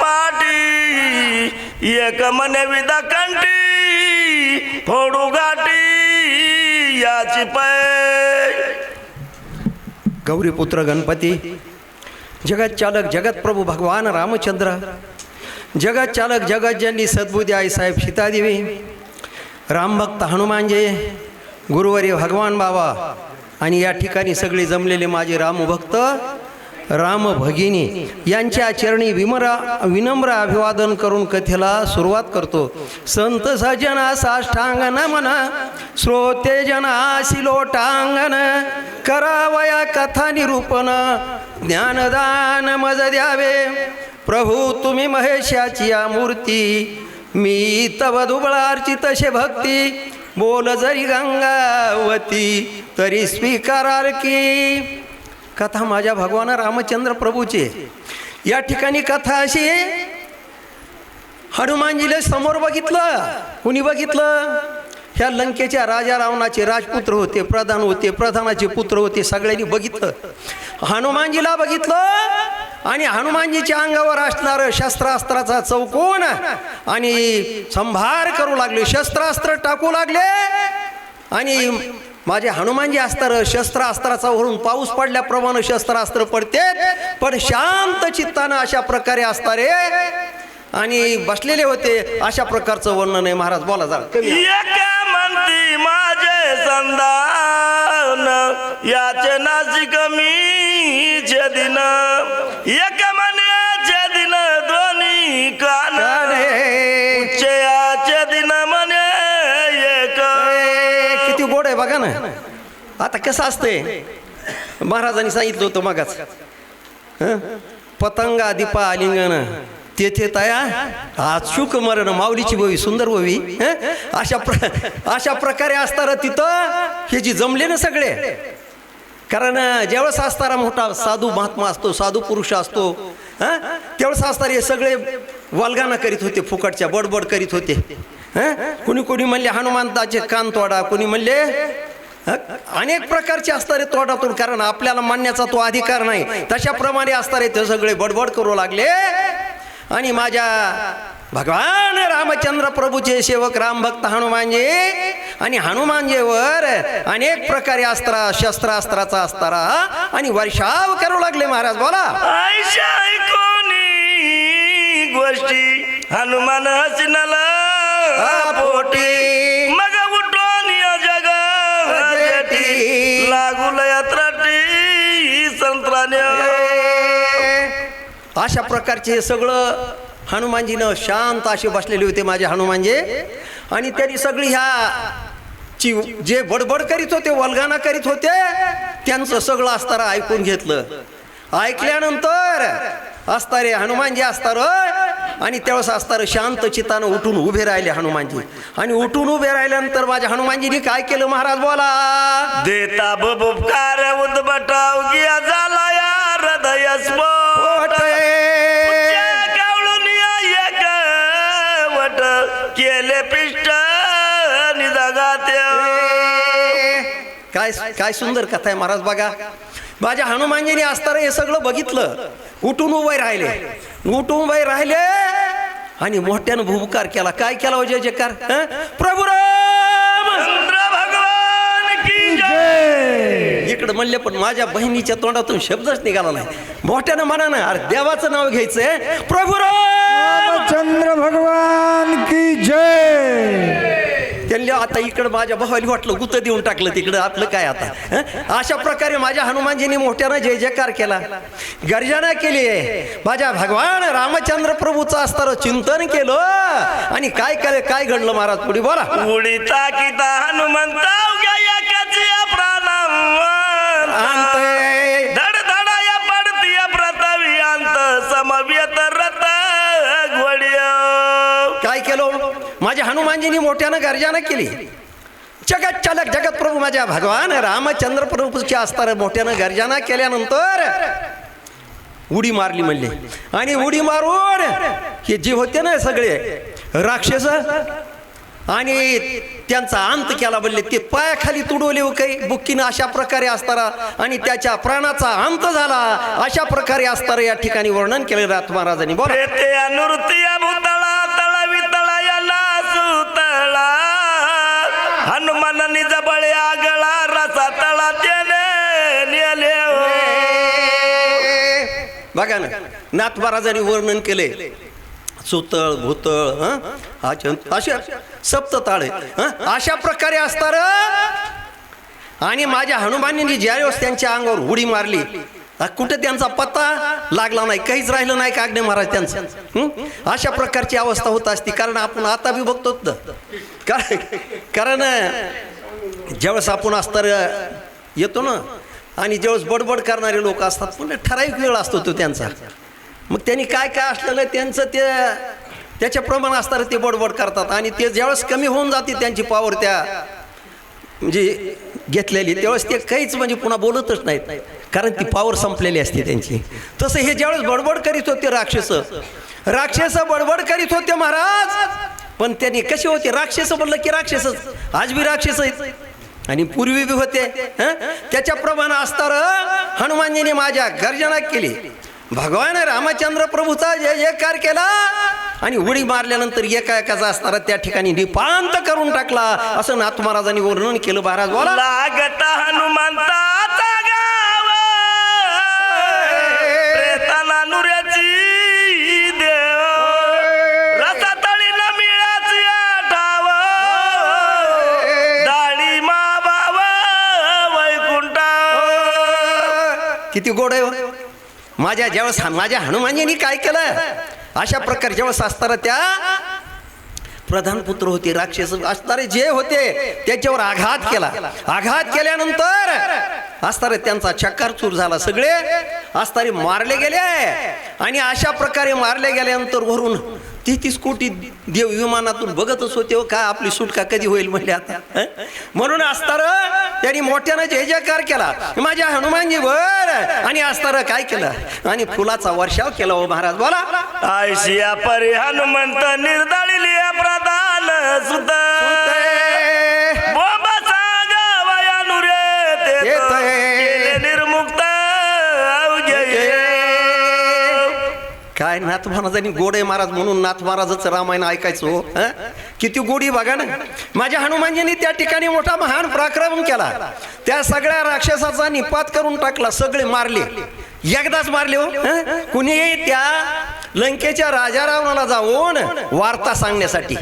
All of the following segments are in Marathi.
पाटी एक मने विदा कंटी फोडू गाठी याची पै. गौरीपुत्र गणपती जगत चालक जगत प्रभू भगवान रामचंद्र जगत चालक जगत जननी सद्बुद्धी आई साहेब सीतादेवी रामभक्त हनुमानजे गुरुवारी भगवान बाबा आणि या ठिकाणी सगळे जमलेले माझे रामभक्त राम भगिनी यांच्या चरणी विमरा विनम्र अभिवादन करून कथेला सुरुवात करतो. संत सजना साष्टांगन म्हणा श्रोते जना करावया कथा निरूपण ज्ञानदान मज द्यावे. प्रभू तुम्ही महेशाची या मूर्ती मी तव दुबळार्ची तसे भक्ती. बोल जरी गंगावती तरी स्वीकारार की. कथा माझ्या भगवान रामचंद्र प्रभूची. या ठिकाणी कथा अशी हनुमानजीला समोर बघितलं. कुणी बघितलं? ह्या लंकेच्या राजा रावणाचे राजपुत्र होते प्रधान होते प्रधानाचे पुत्र होते सगळ्यांनी बघितलं. हनुमानजीला बघितलं आणि हनुमानजीच्या अंगावर असणारं शस्त्रास्त्राचा चौकोन आणि संभार करू लागले शस्त्रास्त्र टाकू लागले आणि माझे हनुमानजी असतार शस्त्रास्त्राचा वरून पाऊस पडल्याप्रमाणे शस्त्रास्त्र पडते पण शांत चित्तानं अशा प्रकारे असतारे. आणि बसलेले होते अशा प्रकारचं वर्णन आहे. महाराज बोला जरा. म्हणती माझे याचे नाशिक मी दिन. एक बघा ना. आता कसं असते महाराजांनी सांगितलं होतं मगाच. पतंग पतंगा दीपा आलिंगण तेथे तया अचूक मरण माऊलीची भवी सुंदर भवी अशा प्र अशा प्रकारे असताना तिथं हे जी जमले ना सगळे. कारण ज्यावेळेस असताना मोठा साधू महात्मा असतो साधू पुरुष असतो हं? त्यावेळेस असताना हे सगळे वालगाना करीत होते फुकटच्या बडबड करीत होते. कुणी कुणी म्हणले हनुमंताचे कान तोडा. कुणी म्हणले अनेक प्रकारचे असणारे तोडातोड कारण आपल्याला मानण्याचा तो अधिकार नाही. तशाप्रमाणे असणारे ते सगळे बडबड करू लागले. आणि माझ्या भगवान रामचंद्र प्रभूचे सेवक रामभक्त हनुमानजी आणि हनुमानजीवर अनेक प्रकारे अस्त्रा शस्त्रास्त्राचा असतारा आणि वर्षाव करू लागले महाराज बोला. आयशा गोष्टी हनुमान हसनला पोटी. मग उठून या जग लागूल यात्राटी संत्राने अशा प्रकारचे सगळं हनुमानजीनं शांत असे बसलेले होते माझे हनुमानजी. आणि त्यांनी सगळी ह्या ची जे बडबड करीत होते वल्गाना करीत होते त्यांचं सगळं असताना ऐकून घेतलं. ऐकल्यानंतर असतारे हनुमानजी असतार आणि त्यावेळेस असतार शांत चित्तानं उठून उभे राहिले हनुमानजी. आणि उठून उभे राहिल्यानंतर माझ्या हनुमानजीने काय केलं महाराज बोला. देता बुबुकार उदबटाव गिया झाला या हृदय स्फोट. कावळून एक वट. केले पिष्ट निजागात. काय काय सुंदर कथा आहे महाराज बघा. माझ्या हनुमानजीने असताना हे सगळं बघितलं. उठून उभे राहिले. उठून उभे राहिले आणि मोठ्यानं भूबकार केला. काय केला हो जय जयकार? प्रभू राम! चंद्र भगवान की जय! इकडं म्हणले पण माझ्या बहिणीच्या तोंडातून शब्दच निघाला नाही. मोठ्यानं म्हणा ना अरे देवाचं नाव घ्यायचंय. प्रभू राम! रामचंद्र भगवान की जय! त्यांनी आता इकडं माझ्या भावाला वाटलं गुत देऊन टाकलं तिकडं. आपलं काय आता? अशा प्रकारे माझ्या हनुमानजीने मोठ्यानं जय जयकार केला. गर्जना केली माझ्या भगवान रामचंद्र प्रभूचं असताना चिंतन केलं. आणि काय काय काय घडलं महाराज पुढे? बोला. पुढे ताकिता हनुमंता माझ्या हनुमानजीने मोठ्यानं गर्जना केली. जगत चालक जगत प्रभू माझ्या भगवान रामचंद्र प्रभूची असताना मोठ्यानं गर्जना केल्यानंतर उडी मारली म्हणले. आणि उडी मारून हे जे होते ना सगळे राक्षस आणि त्यांचा अंत केला बोलले ते पायाखाली तुडवले हो काही. बुक्कीनं अशा प्रकारे असताना आणि त्याच्या प्राणाचा अंत झाला. अशा प्रकारे असताना या ठिकाणी वर्णन केले रात महाराजांनी बोला. बघा ना नाथ महाराजांनी वर्णन केले. सुतळ भूतळ हं? आचन- सप्त ताळे अशा प्रकारे असणार आणि माझ्या हनुमानीने ज्यावेळेस त्यांच्या अंगावर उडी मारली कुठे त्यांचा पत्ता लागला नाही काहीच राहिलं नाही कागणे महाराज त्यांचं? अशा प्रकारची अवस्था होत असती कारण आपण आता बी बघतो कारण कारण ज्यावेळेस आपण अस्तर येतो ना आणि ज्यावेळेस बडबड करणारे लोक असतात पण ठराविक वेळ असतो तो त्यांचा. मग त्यांनी काय काय असलेलं त्यांचं ते त्याच्याप्रमाणे असतात ते बडबड करतात. आणि ते ज्यावेळेस कमी होऊन जाते त्यांची पावर त्या म्हणजे घेतलेली. त्यावेळेस ते काहीच म्हणजे पुन्हा बोलतच नाहीत. कारण ती पावर संपलेली असते त्यांची. तसं हे ज्यावेळेस बडबड करीत होते राक्षस राक्षस बडबड करीत होते महाराज. पण त्यांनी कसे होते? राक्षस म्हणलं की राक्षसच. आज बी राक्षस आहेत. आणि पूर्वी बी होते हं? त्याच्याप्रमाणे असताना हनुमानजीने माझ्या गर्जना केली. भगवान रामचंद्र प्रभूचा जय जयकार केला आणि उडी मारल्यानंतर एका एकाचा असणारा त्या ठिकाणी निपांत करून टाकला. असं नाथ महाराजांनी वर्णन केलं महाराज बोला लागत माझ्या ज्यावेळेस माझ्या हनुमानजींनी काय केलं? अशा प्रकारे ज्यावेळेस असताना त्या प्रधान पुत्र होते राक्षस असणारे जे होते त्याच्यावर आघात केला. आघात केल्यानंतर असणारे त्यांचा चक्कारचूर झाला सगळे. असणारे मारले गेले. आणि अशा प्रकारे मारले गेल्यानंतर वरून तेहतीस कोटी देव विमानातून बघतच होते हो का आपली सुटका कधी होईल म्हणले आता? म्हणून असतार त्यांनी मोठ्यानं जय जयकार केला. माझ्या हनुमानजी वर. आणि असतार काय केलं? आणि फुलाचा वर्षाव केला हो महाराज बोला. आयशिया परी हनुमंत निर्दळिली प्रधान सुत. नाथ महाराजांनी गोड आहे महाराज म्हणून नाथ महाराजच रामायण ऐकायचो किती गोडी बघा ना. माझ्या हनुमानजींनी त्या ठिकाणी मोठा महान पराक्रम केला. त्या सगळ्या राक्षसाचा निपात करून टाकला सगळे मारले. एकदाच मारले हो कुणी त्या लंकेच्या राजा रावणाला जाऊन वार्ता सांगण्यासाठी.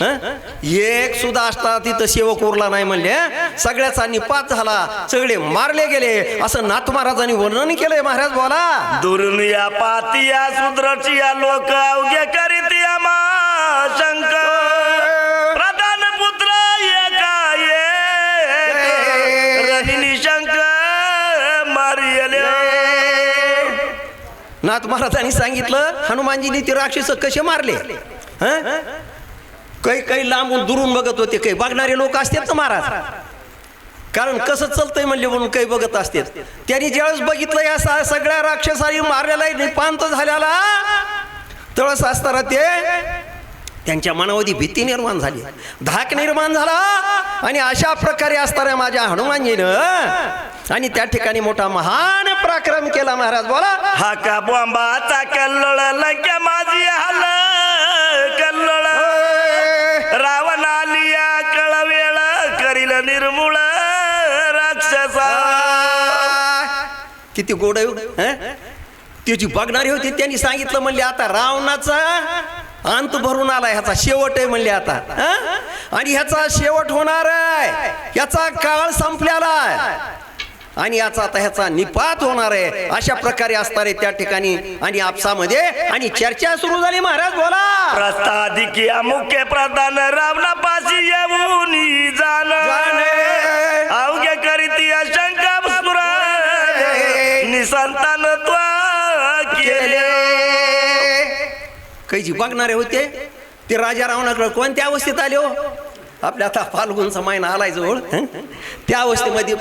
एक सुद्धा असता तिथं सेवक उरला नाही म्हणले? सगळ्याचा निपात झाला सगळे मारले गेले. असं नाथ महाराजांनी वर्णन केलंय महाराज बोला. दुरून या पातिया सुद्रचिया लोक अवघे करीत मा शंकर प्रधान पुत्र एका एक. रहिनी शंकर मारियले. नाथ महाराजांनी सांगितलं हनुमानजीने ते राक्षस कसे मारले? हं? काही काही लांबून दुरून बघत होते काही बघणारे लोक असतात ना महाराज. कारण कसं चलतंय म्हणले म्हणून काही बघत असतात. त्यांनी ज्यावेळेस बघितलं या सगळ्या राक्षसाने मारलेला निपांत झाल्याला तळस असताना ते त्यांच्या मनामध्ये भीती निर्माण झाली. धाक निर्माण झाला. आणि अशा प्रकारे असताना माझ्या हनुमानजीनं आणि त्या ठिकाणी मोठा महान पराक्रम केला महाराज. बोला. हा का बॉम्बाचा कल्लोळ लंक्या माझी हल्ला गोड? त्याची बघणारी होती त्यांनी सांगितलं म्हणले आता रावणाचा अंत भरून आला ह्याचा शेवट आहे म्हणले आता? आणि ह्याचा शेवट होणार आहे याचा काळ संपलेला आहे. आणि याचा आता ह्याचा निपात होणार आहे अशा प्रकारे असणार आहे त्या ठिकाणी आणि आपसामध्ये आणि चर्चा सुरू झाली. महाराज बोला. प्रस्तादिकी मुख्य प्रधान रावणापाशी येऊन जाण. कैची बघणारे होते ते राजा रावणाकडे कोणत्या अवस्थेत आले हो? आपल्या आता फाल्गुनचा महिना आलाय जवळ त्या अवस्थेमध्ये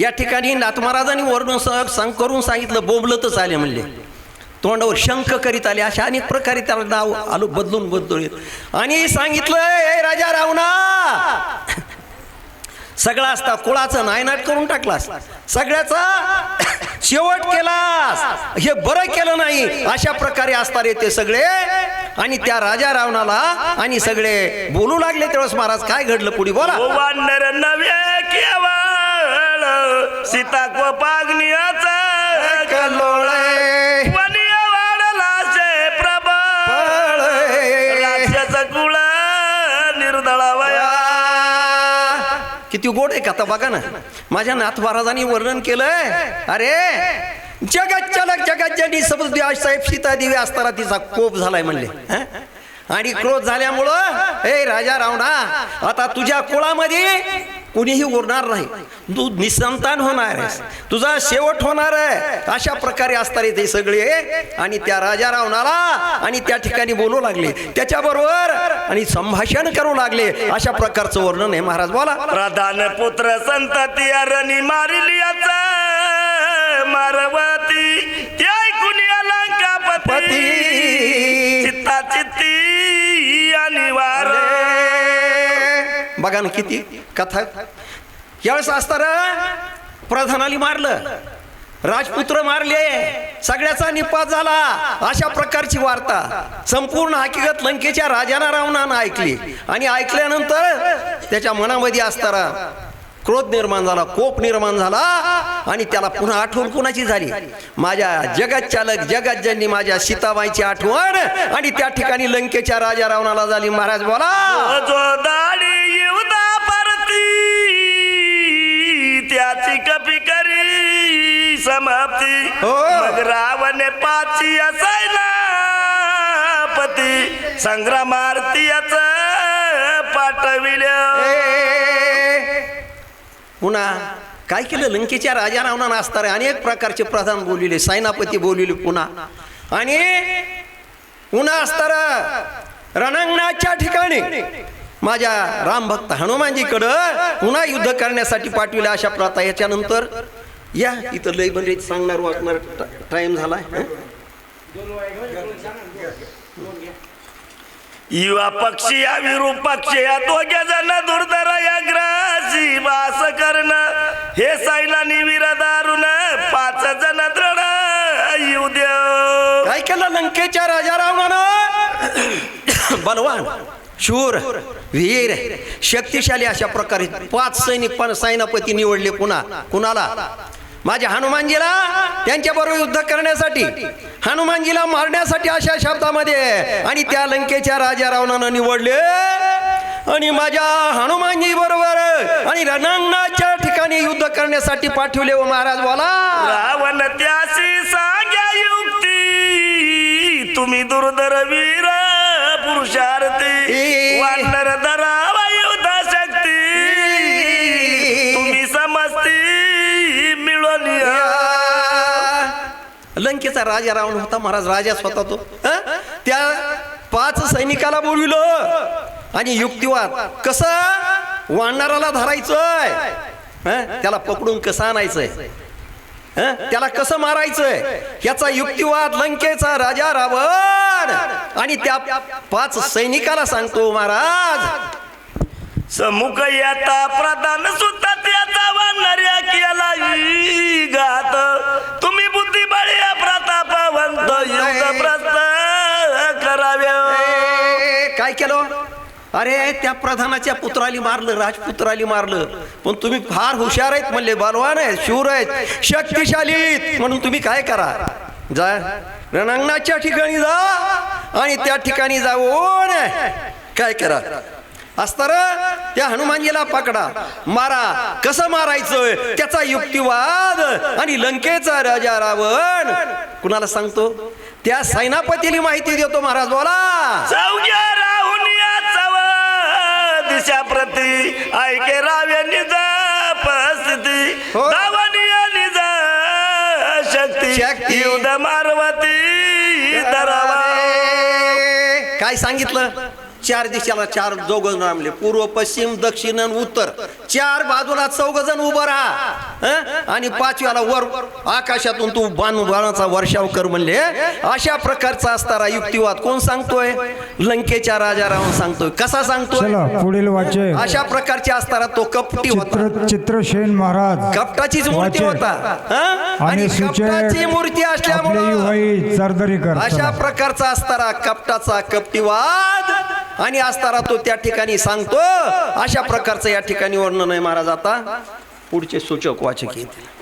या ठिकाणी नाथ महाराजांनी वर्णन स- सांग करून सांगितलं बोबलतच आले म्हणले. तोंडावर शंख करीत आले अशा अनेक प्रकारे त्याला नाव आलो बदलून बदलून आणि सांगितलं राजा रावणा सगळा असता कुळाचं नायनाट करून टाकलास. सगळ्याचा शेवट केलास. हे बरं केलं नाही. अशा प्रकारे असतात ते सगळे आणि त्या राजा रावणाला आणि सगळे बोलू लागले तेव्हा महाराज काय घडलं पुढे? बोला. ओ वानर नव्हे सीता किती गोड आहे कथा बघा ना. माझ्या नाथ महाराजांनी वर्णन केलंय. अरे जगत चालक जगत जननी समज साहेब सीता देवी असताना तिचा कोप झालाय म्हणले. आणि क्रोध झाल्यामुळं हे राजा रावणा आता तुझ्या कुळामध्ये कुणीही उरणार नाही. तू निसंतान होणार आहेस. तुझा शेवट होणार आहे. अशा प्रकारे असतात ते सगळे आणि त्या राजा रावणाला आणि त्या ठिकाणी बोलू लागले. त्याच्याबरोबर आणि संभाषण करू लागले. अशा प्रकारचं वर्णन आहे. महाराज बोला. प्रधान पुत्र संतती अरणी मारिली मारवती त्या ऐकून अलंकापती पती. चित्ता चित्ती अनिवार्य. बघा ना किती कथा. यावेळेस असताना प्रधानाली मारलं. राजपुत्र मारले. सगळ्याचा निपात झाला. अशा प्रकारची वार्ता. संपूर्ण हकीकत लंकेच्या राजाना रावणानं ऐकली. आणि ऐकल्यानंतर त्याच्या मनामध्ये असताना क्रोध निर्माण झाला कोप निर्माण झाला आणि त्याला पुन्हा आठवण कुणाची झाली? माझ्या जगत चालक जगत ज्यांनी माझ्या सीताबाईची आठवण आणि त्या ठिकाणी लंकेच्या राजा रावणाला झाली. महाराज बोला. त्याची कपी करी समाप्ती. हो. रावणे पाची असायला पती. संग्रामार्थी पाठविलं. पुन्हा काय केलं? लंकेच्या राजा रावणानं असणारे अनेक प्रकारचे प्रधान बोलविले सैनापती बोलविले पुन्हा. आणि पुन्हा असताना रणांगणाच्या ठिकाणी माझ्या रामभक्त हनुमानजीकडं पुन्हा युद्ध करण्यासाठी पाठविले अशा प्रथा. याच्यानंतर या इथं लय म्हणजे सांगणार वाटणार टाइम झाला युवा पक्षी या विरूप पक्षी या दोघ्या जण दुर्धरा या ग्रासी वास करणं. हे सैलानी वीर दारुण पाच जण दृढ येऊ देव काय केलं लंकेच्या राजा रावणानं? बलवान शूर वीर शक्तिशाली अशा प्रकारे पाच सैनिक पण सैनापती निवडले. पुन्हा कुणाला? माझ्या हनुमानजीला त्यांच्या बरोबर युद्ध करण्यासाठी हनुमानजीला मारण्यासाठी अशा शब्दामध्ये आणि त्या लंकेच्या राजा रावणानं निवडले. आणि माझ्या हनुमानजी बरोबर आणि रणांगणाच्या ठिकाणी युद्ध करण्यासाठी पाठवले व महाराज बोला रावण त्याशी सांग्या युक्ती तुम्ही दुर्धर वीर पुरुषार्थी. लंकेचा राजा रावण होता महाराज राजा स्वतः तो. त्या पाच सैनिकाला बोलविलं. आणि युक्तिवाद कसं? वाढणाराला धरायचंय. त्याला पकडून कसं आणायचंय? त्याला कसं मारायचंय? याचा युक्तिवाद लंकेचा राजा रावण. आणि त्या पाच सैनिकाला सांगतो महाराज समुख येता प्रधान सुद्धा त्याचा वानर्या केला गात तुम्ही बुद्धिबळी अरे त्या प्रधानाच्या पुत्राली मारलं राजपुत्राली मारलं. पण तुम्ही फार हुशार आहेत म्हणले बलवान आहेत शूर आहेत शक्तिशाली आहेत. म्हणून तुम्ही काय करा? जा. रणांगणाच्या ठिकाणी जा आणि त्या ठिकाणी जाऊन काय करा? असतार त्या हनुमानजीला पकडा. मारा. कसं मारायचं? त्याचा युक्तिवाद आणि लंकेचा राजा रावण. कुणाला सांगतो? त्या सैनापतीला माहिती देतो महाराज बोला. दिशा प्रती ऐके राव्य निज परिस्थिती हो. धावनीय निज शक्ती. युद्ध मारवती काय सांगितलं? चार दिशेला चार चौघ रामले पूर्व पश्चिम दक्षिण आणि उत्तर. चार बाजूला चौघ जण उभं राहा? आणि पाचव्याला वर आकाशातून तू बाण बाणाचा वर्षाव कर म्हणले. अशा प्रकारचा असणारा युक्तिवाद कोण सांगतोय? लंकेच्या राजा राहून सांगतोय. कसा सांगतोय? पुढील वाचे. अशा प्रकारचे असताना तो कपटी होता चित्र चित्रसेन महाराज. कपटाचीच मूर्ती. होता? आणि कपटाची मूर्ती असल्यामुळं अशा. प्रकारचा असताना कपटाचा कपटीवाद आणि असताना तो त्या ठिकाणी सांगतो अशा प्रकारचं या ठिकाणी वर्णन आहे महाराज आता. पुढचे सूचक वाचक. येतील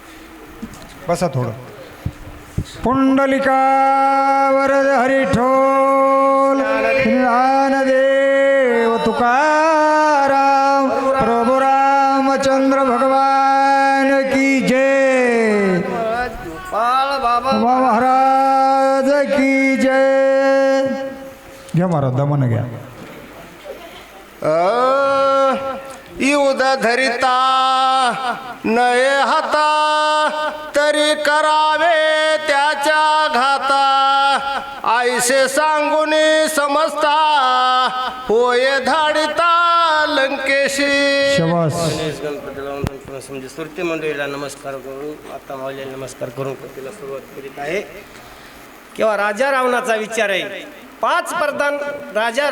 बसा थोडं. पुंडलिका वरद हरिठोल ज्ञानदेव तुकाराम प्रभू रामचंद्र भगवान की जय। बाबा महाराज की जय। घ्या महाराज दमन घ्या. युध धरिता नये हाता तरी करावे त्याच्या घाता. आईसे सांगून समजता होय धाडिता लंकेशी. शबास. गणेश गणपतीला समजे सुरती मंडळीला नमस्कार करून आता मावल्याला नमस्कार करून कथेला सुरुवात करीत आहे. किंवा राजा रावणाचा विचार आहे पाच प्रधान राजा